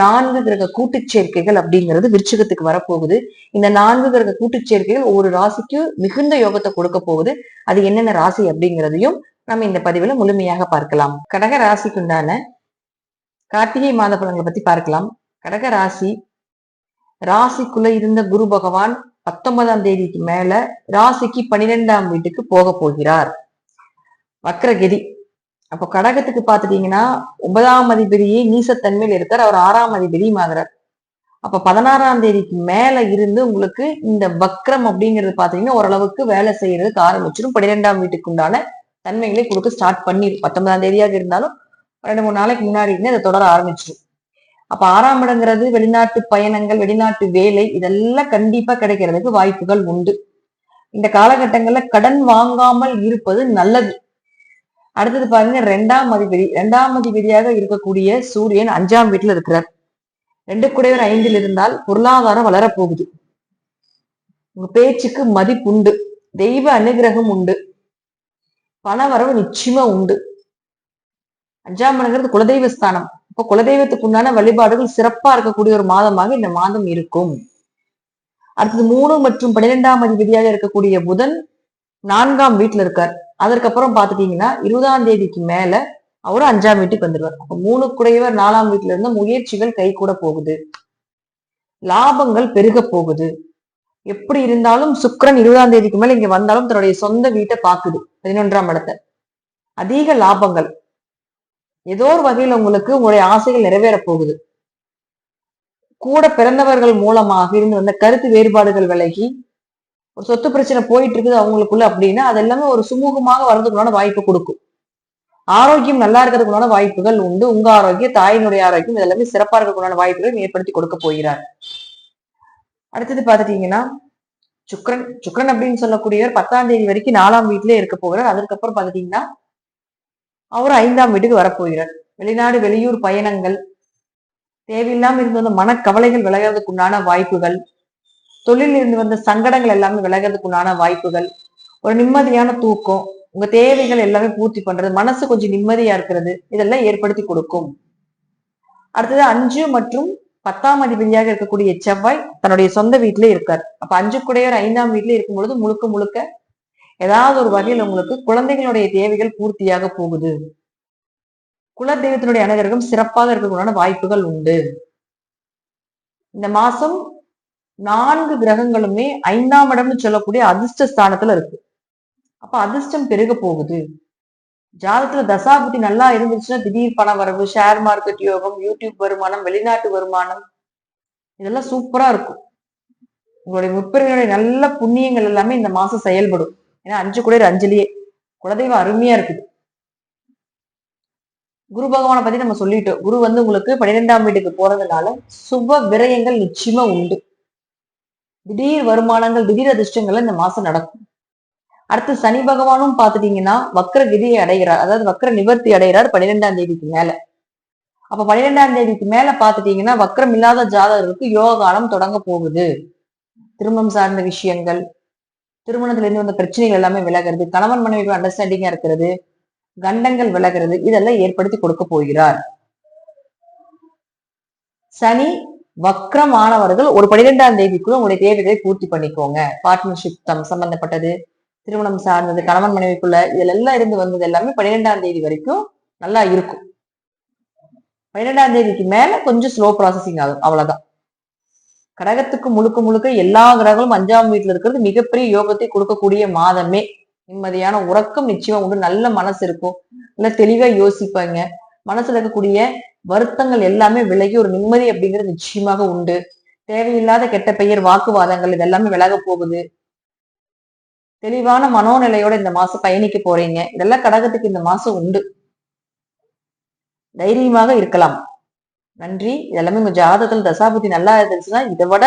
நான்கு கிரக கூட்டுச் சேர்க்கைகள் அப்படிங்கிறது விருச்சகத்துக்கு வரப்போகுது. இந்த நான்கு கிரக கூட்டுச் சேர்க்கைகள் ஒவ்வொரு ராசிக்கு மிகுந்த யோகத்தை கொடுக்க போகுது. அது என்னென்ன ராசி அப்படிங்கிறதையும் நம்ம இந்த பதிவுல முழுமையாக பார்க்கலாம். கடக ராசிக்குண்டான கார்த்திகை மாத பலன்களை பத்தி பார்க்கலாம். கடக ராசி ராசிக்குள்ள இருந்த குரு பகவான் பத்தொன்பதாம் தேதிக்கு மேல ராசிக்கு பனிரெண்டாம் வீட்டுக்கு போக போகிறார். வக்ரகதி அப்போ கடகத்துக்கு பாத்துட்டீங்கன்னா ஒன்பதாம் அதிபதியே நீசத்தன்மையில் இருக்கார். அவர் ஆறாம் அதிபதியும் ஆகிறார். அப்ப பதினாறாம் தேதிக்கு மேல இருந்து உங்களுக்கு இந்த வக்ரம் அப்படிங்கிறது பாத்தீங்கன்னா ஓரளவுக்கு வேலை செய்யறதுக்கு ஆரம்பிச்சிடும் பன்னிரெண்டாம் வீட்டுக்கு உண்டான தன்மைகளை கொடுக்க ஸ்டார்ட் பண்ணிடும் பத்தொன்பதாம் தேதியாக இருந்தாலும் ரெண்டு மூணு நாளைக்கு முன்னாடி இருந்து அதை தொடர ஆரம்பிச்சிடும் அப்ப ஆறாம் இடங்கிறது வெளிநாட்டு பயணங்கள் வெளிநாட்டு வேலை இதெல்லாம் கண்டிப்பா கிடைக்கிறதுக்கு வாய்ப்புகள் உண்டு. இந்த காலகட்டங்கள்ல கடன் வாங்காமல் இருப்பது நல்லது. அடுத்தது பாருங்க ரெண்டாம் அதிபதி ரெண்டாம் அதிபதியாக இருக்கக்கூடிய சூரியன் அஞ்சாம் வீட்டுல இருக்கிறார். ரெண்டு குடையவர் ஐந்தில் இருந்தால் பொருளாதாரம் வளரப்போகுது. உங்க பேச்சுக்கு மதிப்புண்டு தெய்வ அனுகிரகம் உண்டு. பணவரவு நிச்சயமா உண்டு. அஞ்சாம் இடங்கிறது குலதெய்வ ஸ்தானம். இப்ப குலதெய்வத்துக்கு உண்டான வழிபாடுகள் சிறப்பா இருக்கக்கூடிய ஒரு மாதமாக இந்த மாதம் இருக்கும். அடுத்தது மூணு மற்றும் பன்னிரெண்டாம் அதிபதியாக இருக்கக்கூடிய புதன் நான்காம் வீட்டுல இருக்கார். அதற்கப்புறம் பாத்துட்டீங்கன்னா இருபதாம் தேதிக்கு மேல அவரும் அஞ்சாம் வீட்டுக்கு வந்துருவார். அப்ப மூணு குடையவர் நாலாம் வீட்டுல இருந்த முயற்சிகள் கை கூட போகுது. லாபங்கள் பெருக போகுது. எப்படி இருந்தாலும் சுக்கரன் இருபதாம் தேதிக்கு மேல இங்க வந்தாலும் தன்னுடைய சொந்த வீட்டை பாக்குது பதினொன்றாம் இடத்தை. அதிக லாபங்கள். ஏதோ ஒரு வகையில் உங்களுக்கு உங்களுடைய ஆசைகள் நிறைவேற போகுது. கூட பிறந்தவர்கள் மூலமாக இருந்து வந்த கருத்து வேறுபாடுகள் விலகி ஒரு சொத்து பிரச்சனை போயிட்டு இருக்குது அவங்களுக்குள்ள அப்படின்னா அது எல்லாமே ஒரு சுமூகமாக வர்றதுக்குள்ளான வாய்ப்பு கொடுக்கும். ஆரோக்கியம் நல்லா இருக்கிறதுக்குள்ளான வாய்ப்புகள் உண்டு. உங்க ஆரோக்கியம் தாயினுடைய ஆரோக்கியம் இதெல்லாமே சிறப்பா இருக்கக்கூடிய வாய்ப்புகளை ஏற்படுத்தி கொடுக்க போகிறார். அடுத்தது பாத்துட்டீங்கன்னா சுக்ரன் சுக்ரன் அப்படின்னு சொல்லக்கூடியவர் பத்தாம் தேதி வரைக்கும் நாலாம் வீட்டிலே இருக்க போகிறார். அதுக்கப்புறம் பாத்துட்டீங்கன்னா அவர் ஐந்தாம் வீட்டுக்கு வரப்போகிறார். வெளிநாடு வெளியூர் பயணங்கள் தேவையில்லாமல் இருந்த மனக்கவலைகள் விளையாடுறதுக்குண்டான வாய்ப்புகள் தொழிலில் இருந்து வந்த சங்கடங்கள் எல்லாமே விலகிறதுக்குண்டான வாய்ப்புகள் ஒரு நிம்மதியான தூக்கம் உங்க தேவைகள் எல்லாமே பூர்த்தி பண்றது மனசு கொஞ்சம் நிம்மதியா இருக்கிறது இதெல்லாம் ஏற்படுத்தி கொடுக்கும். அடுத்தது அஞ்சு மற்றும் பத்தாம் அதிபதியாக இருக்கக்கூடிய செவ்வாய் தன்னுடைய சொந்த வீட்டிலே இருக்கார். அப்ப அஞ்சு கூடையோர் ஐந்தாம் வீட்டிலே இருக்கும் பொழுது முழுக்க முழுக்க ஏதாவது ஒரு வகையில் உங்களுக்கு குழந்தைகளுடைய தேவைகள் பூர்த்தியாக போகுது. குலதெய்வத்தினுடைய அனுகிரகம் சிறப்பாக இருக்கக்கூடிய வாய்ப்புகள் உண்டு. இந்த மாசம் நான்கு கிரகங்களுமே ஐந்தாம் இடம்னு சொல்லக்கூடிய அதிர்ஷ்ட ஸ்தானத்துல இருக்கு. அப்ப அதிர்ஷ்டம் பெருக போகுது. ஜாதகத்துல தசாபுத்தி நல்லா இருந்துச்சுன்னா திடீர் பண வரவு ஷேர் மார்க்கெட் யோகம் யூடியூப் வருமானம் வெளிநாட்டு வருமானம் இதெல்லாம் சூப்பரா இருக்கும். உங்களுடைய முப்பிரினுடைய நல்ல புண்ணியங்கள் எல்லாமே இந்த மாசம் செயல்படும். ஏன்னா அஞ்சு குடையர் அஞ்சலியே. குலதெய்வம் அருமையா இருக்குது. குரு பகவானை பத்தி நம்ம சொல்லிட்டோம். குரு வந்து உங்களுக்கு பன்னிரெண்டாம் வீட்டுக்கு போறதுனால சுப விரயங்கள் நிச்சயமா உண்டு. திடீர் வருமானங்கள் திடீர் அதிர்ஷ்டங்கள் இந்த மாசம் நடக்கும். அடுத்து சனி பகவானும் பாத்துட்டீங்கன்னா வக்கர கிதியை அடைகிறார். அதாவது வக்கர நிவர்த்தி அடைகிறார் பன்னிரெண்டாம் தேதிக்கு மேல. அப்ப பன்னிரெண்டாம் தேதிக்கு மேல பாத்துட்டீங்கன்னா வக்கரம் இல்லாத ஜாதகருக்கு யோகாலம் தொடங்க போகுது. திருமணம் சார்ந்த விஷயங்கள் திருமணத்துல இருந்து வந்த பிரச்சனைகள் எல்லாமே விலகிறது கணவன் மனைவி அண்டர்ஸ்டாண்டிங்கா இருக்கிறது கண்டங்கள் விலகிறது இதெல்லாம் ஏற்படுத்தி கொடுக்க போகிறார். சனி வக்ரமானவர்கள் ஒரு பனிரெண்டாம் தேதிக்குள்ள உங்களுடைய தேவைகளை பூர்த்தி பண்ணிக்கோங்க. பார்ட்னர்ஷிப் தம் சம்பந்தப்பட்டது திருமணம் சார்ந்தது கணவன் மனைவிக்குள்ள இதுல எல்லாம் இருந்து வந்தது எல்லாமே பன்னிரெண்டாம் தேதி வரைக்கும் நல்லா இருக்கும். பன்னிரெண்டாம் தேதிக்கு மேல கொஞ்சம் ஸ்லோ ப்ராசஸிங் ஆகும் அவ்வளவுதான். கடகத்துக்கு முழுக்க முழுக்க எல்லா கிரகங்களும் அஞ்சாம் வீட்டுல இருக்கிறது மிகப்பெரிய யோகத்தை கொடுக்கக்கூடிய மாதமே. நிம்மதியான உறக்கம் நிச்சயமா உண்டு நல்ல மனசு இருக்கும். நல்ல தெளிவா யோசிப்பாங்க. மனசுல இருக்கக்கூடிய வருத்தங்கள் எல்லாமே விலகி ஒரு நிம்மதி அப்படிங்கிறது நிச்சயமாக உண்டு. தேவையில்லாத கெட்ட பெயர் வாக்குவாதங்கள் இதெல்லாமே விலக போகுது. தெளிவான மனோநிலையோட இந்த மாசம் பயணிக்க போறீங்க. இதெல்லாம் கடகத்துக்கு இந்த மாசம் உண்டு. தைரியமாக இருக்கலாம். நன்றி. இதெல்லாமே உங்க ஜாதகத்தில் தசாபதி நல்லா இருந்துச்சுன்னா இதை விட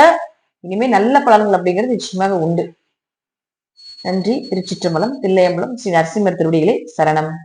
இனிமே நல்ல பலன்கள் அப்படிங்கிறது நிச்சயமாக உண்டு. நன்றி. திருச்சிற்றம்பலம் தில்லையம்பலம் ஸ்ரீ நரசிம்மர் திருவடிகளே சரணம்.